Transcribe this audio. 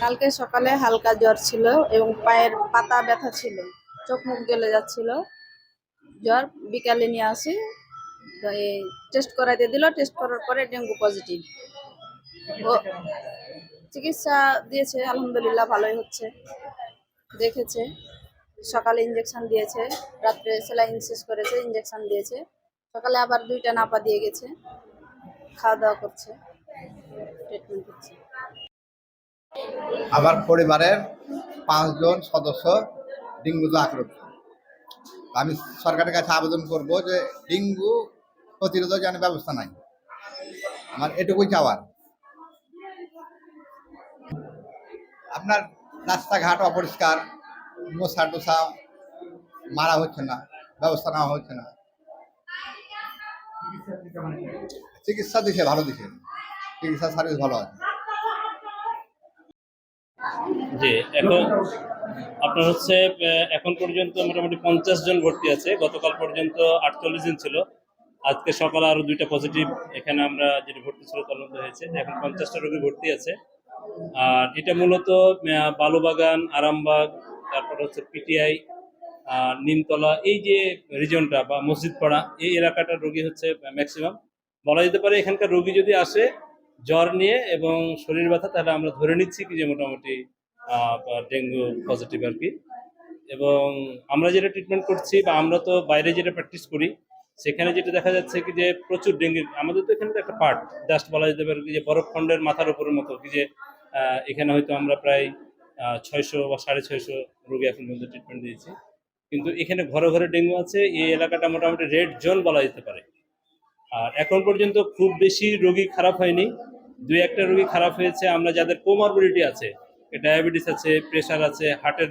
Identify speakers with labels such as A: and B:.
A: কালকে সকালে হালকা জ্বর ছিল এবং পায়ের পাতা ব্যথা ছিল, চোখ মুখ জ্বলে যাচ্ছিল। জ্বর, বিকালে নিয়ে আসি টেস্ট করাইতে দিল টেস্ট করার পরে ডেঙ্গু পজিটিভ ও চিকিৎসা দিয়েছে, আলহামদুলিল্লাহ ভালোই হচ্ছে। দেখেছে, সকালে ইঞ্জেকশন দিয়েছে, রাত্রে সেলাইন শেষ করেছে ইঞ্জেকশন দিয়েছে। সকালে আবার দুইটা নাপা দিয়ে গেছে খাওয়া দাওয়া করছে ট্রিটমেন্ট করছে
B: আমার পরিবারের পাঁচজন সদস্য ডেঙ্গুতে আক্রান্ত। আমি সরকারের কাছে আবেদন করব যে ডেঙ্গু প্রতিরোধক যেন ব্যবস্থা নাই। আমার এটুকুই চাওয়ার। আপনার রাস্তাঘাট অপরিষ্কার, মশা টশা মারা হচ্ছে না, ব্যবস্থা নেওয়া হচ্ছে না। চিকিৎসা দিছে ভালো দিছে। চিকিৎসা সার্ভিস ভালো আছে।
C: জি, এখন আপনার হচ্ছে এখন পর্যন্ত মোটামুটি পঞ্চাশ জন ভর্তি আছে। গতকাল পর্যন্ত আটচল্লিশ জন ছিল। আজকে সকালে আরও দুইটা পজিটিভ এখানে আমরা যেটা ভর্তি ছিল মধ্যে হয়েছে। এখন পঞ্চাশটা রোগী ভর্তি আছে। আর এটা মূলত বালুবাগান, আরামবাগ, তারপর হচ্ছে পিটিআই নিমতলা, এই যে রিজনটা বা মসজিদপাড়া, এই এলাকাটার রোগী হচ্ছে ম্যাক্সিমাম বলা যেতে পারে এখানকার রোগী যদি আসে জ্বর নিয়ে এবং শরীর ব্যথা, তাহলে আমরা ধরে নিচ্ছি কি যে মোটামুটি ডেঙ্গু পজিটিভ আর কি। এবং আমরা যেটা ট্রিটমেন্ট করছি বা আমরা তো বাইরে যেটা প্র্যাকটিস করি, সেখানে যেটা দেখা যাচ্ছে কি যে প্রচুর ডেঙ্গু, আমাদের তো এখানে তো একটা পার্ট জাস্ট বলা যেতে পারে কি যে বরফখণ্ডের মাথার উপরের মতো কি যে এখানে হয়তো আমরা প্রায় ছয়শো বা সাড়ে ছয়শো রোগী এখন পর্যন্ত ট্রিটমেন্ট দিয়েছি। কিন্তু এখানে ঘরে ঘরে ডেঙ্গু আছে, এই এলাকাটা মোটামুটি রেড জোন বলা যেতে পারে। আর এখন পর্যন্ত খুব বেশি রোগী খারাপ হয়নি। দুই একটা রোগী খারাপ হয়েছে আমরা যাদের কোমরবিলিটি আছে ডায়াবেটিস আছে প্রেশার আছে হার্টের